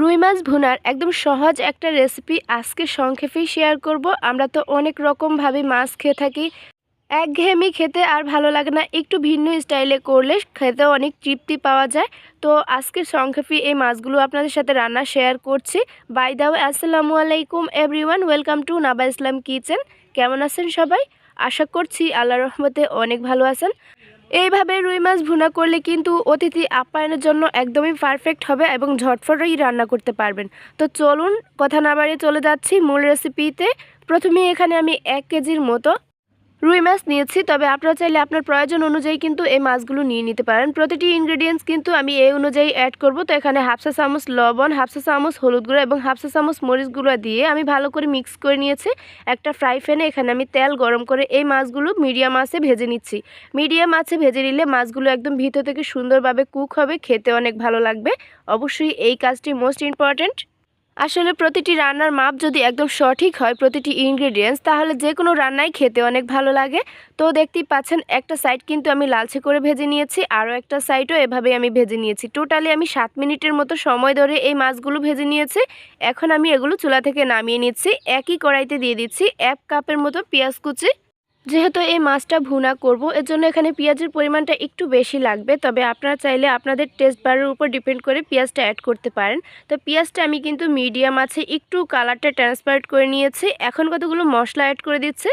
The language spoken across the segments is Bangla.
রুই মাছ ভুনার একদম সহজ একটা রেসিপি আজকে সংক্ষেপেই শেয়ার করব। আমরা তো অনেক রকমভাবে মাছ খেয়ে থাকি। একঘেয়েমি খেতে আর ভালো লাগে না, একটু ভিন্ন স্টাইলে করলে খেতে অনেক তৃপ্তি পাওয়া যায়। তো আজকে সংক্ষেপে এই মাছগুলো আপনাদের সাথে রান্না শেয়ার করছি। বাই দাও আসসালামু আলাইকুম everyone welcome to Naba Islam kitchen কেমন আছেন সবাই? আশা করছি আল্লাহ রহমতে অনেক ভালো আছেন। এইভাবে রুই মাছ ভুনা করলে কিন্তু অতিথি আপ্যায়নের জন্য একদমই পারফেক্ট হবে এবং ঝটফটই রান্না করতে পারবেন। তো চলুন, কথা না বাড়িয়ে চলে যাচ্ছি মূল রেসিপিতে প্রথমে এখানে আমি এক কেজির মতো রুই মাছ নিয়েছি, তবে আপনারা চাইলে আপনার প্রয়োজন অনুযায়ী কিন্তু এই মাছগুলো নিয়ে নিতে পারেন। প্রতিটি ইনগ্রেডিয়েন্টস কিন্তু আমি এই অনুযায়ী অ্যাড করব। তো এখানে হাফসা চামচ লবণ হাফসা চামচ হলুদ গুঁড়ো এবং হাফসা চামচ মরিচ গুঁড়ো দিয়ে আমি ভালো করে মিক্স করে নিয়েছি। একটা ফ্রাই প্যানে এখানে আমি তেল গরম করে এই মাছগুলো মিডিয়াম আঁচে ভেজে নিচ্ছি। মিডিয়াম আঁচে ভেজে নিলে মাছগুলো একদম ভিতর থেকে সুন্দরভাবে কুক হবে, খেতে অনেক ভালো লাগবে। অবশ্যই এই কাজটি মোস্ট ইম্পর্ট্যান্ট আসলে প্রতিটি রান্নার মাপ যদি একদম সঠিক হয় প্রতিটি ইনগ্রেডিয়েন্টস তাহলে যে কোনো রান্নাই খেতে অনেক ভালো লাগে। তো দেখতেই পাচ্ছেন, একটা সাইড কিন্তু আমি লালচে করে ভেজে নিয়েছি, আরও একটা সাইডও এভাবেই আমি ভেজে নিয়েছি। টোটালি আমি সাত মিনিটের মতো সময় ধরে এই মাছগুলো ভেজে নিয়েছি। এখন আমি এগুলো চুলা থেকে নামিয়ে নিচ্ছি, একই কড়াইতে দিয়ে দিচ্ছি এক কাপের মতো পেঁয়াজ কুচি যেহেতু এই মাছটা ভুনা করব এর জন্য এখানে পেঁয়াজের পরিমাণটা একটু বেশি লাগবে। তবে আপনারা চাইলে আপনাদের টেস্ট বারের উপর ডিপেন্ড করে পেঁয়াজটা অ্যাড করতে পারেন। তো পেঁয়াজটা আমি কিন্তু মিডিয়াম আছে, একটু কালারটা ট্রান্সপারেন্ট করে নিয়েছি। এখন কতগুলো মশলা অ্যাড করে দিচ্ছে?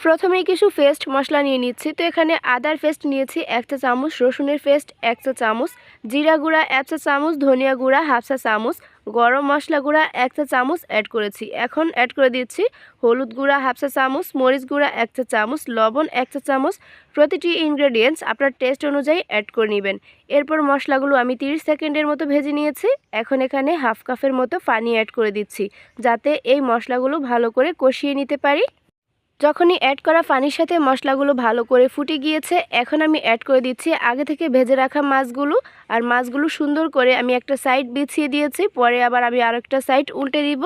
প্রথমেই কিছু পেস্ট মশলা নিয়ে নিচ্ছি। তো এখানে আদার পেস্ট নিয়েছি, এক চা চামচ, রসুনের পেস্ট এক চা চামচ, জিরা গুঁড়া, এক চা চামচ, ধনিয়া গুঁড়া, হাফ চা চামচ গরম মশলা গুঁড়া এক চা চামচ অ্যাড করেছি। এখন অ্যাড করে দিচ্ছি হলুদ গুঁড়া হাফ চা চামচ, মরিচ গুঁড়া এক চা চামচ, লবণ এক চা চামচ। প্রতিটি ইনগ্রেডিয়েন্টস আপনার টেস্ট অনুযায়ী অ্যাড করে নেবেন। এরপর মশলাগুলো আমি 30 সেকেন্ডের মতো ভেজে নিয়েছি। এখন এখানে হাফ কাপের মতো পানি অ্যাড করে দিচ্ছি যাতে এই মশলাগুলো ভালো করে কষিয়ে নিতে পারি। যখনই অ্যাড করা পানির সাথে মশলাগুলো ভালো করে ফুটে গিয়েছে, এখন আমি অ্যাড করে দিচ্ছি আগে থেকে ভেজে রাখা মাছগুলো, আর মাছগুলো সুন্দর করে আমি একটা সাইড বিছিয়ে দিয়েছি, পরে আবার আমি আরেকটা সাইড উল্টে দিব।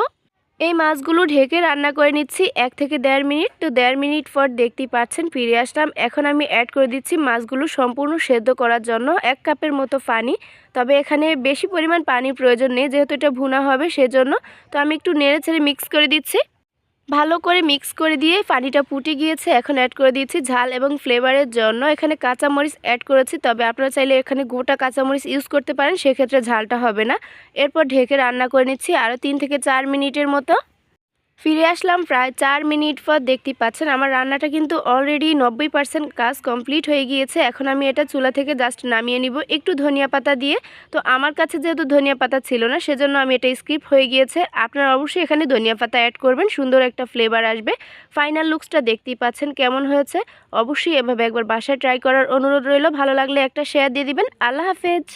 এই মাছগুলো ঢেকে রান্না করে নিচ্ছি এক থেকে দেড় মিনিট। তো দেড় মিনিট পর দেখতেই পাচ্ছেন ফিরে আসলাম। এখন আমি অ্যাড করে দিচ্ছি মাছগুলো সম্পূর্ণ সেদ্ধ করার জন্য এক কাপের মতো পানি। তবে এখানে বেশি পরিমাণ পানির প্রয়োজন নেই, যেহেতু এটা ভুনা হবে সেজন্য। তো আমি একটু নেড়ে ছেড়ে মিক্স করে দিচ্ছি। ভালো করে মিক্স করে দিয়ে পানিটা ফুটে গিয়েছে, এখন অ্যাড করে দিয়েছি ঝাল এবং ফ্লেভারের জন্য। এখানে কাঁচামরিচ অ্যাড করেছি, তবে আপনারা চাইলে এখানে গোটা কাঁচামরিচ ইউজ করতে পারেন, সেক্ষেত্রে ঝালটা হবে না। এরপর ঢেকে রান্না করে নিচ্ছি আরও তিন থেকে চার মিনিটের মতো। ফিরে আসলাম প্রায় চার মিনিট পর দেখতে পাচ্ছেন আমার রান্নাটা কিন্তু অলরেডি নব্বই পার্সেন্ট কাজ কমপ্লিট হয়ে গিয়েছে। এখন আমি এটা চুলা থেকে জাস্ট নামিয়ে নিব একটু ধনিয়া পাতা দিয়ে। তো আমার কাছে যেহেতু ধনিয়া পাতা ছিল না, সেজন্য আমি এটা স্কিপ হয়ে গিয়েছে। আপনারা অবশ্যই এখানে ধনিয়া পাতা অ্যাড করবেন, সুন্দর একটা ফ্লেভার আসবে। ফাইনাল লুকসটা দেখতেই পাচ্ছেন কেমন হয়েছে। অবশ্যই এভাবে একবার বাসায় ট্রাই করার অনুরোধ রইল। ভালো লাগলে একটা শেয়ার দিয়ে দিবেন। আল্লাহ হাফেজ!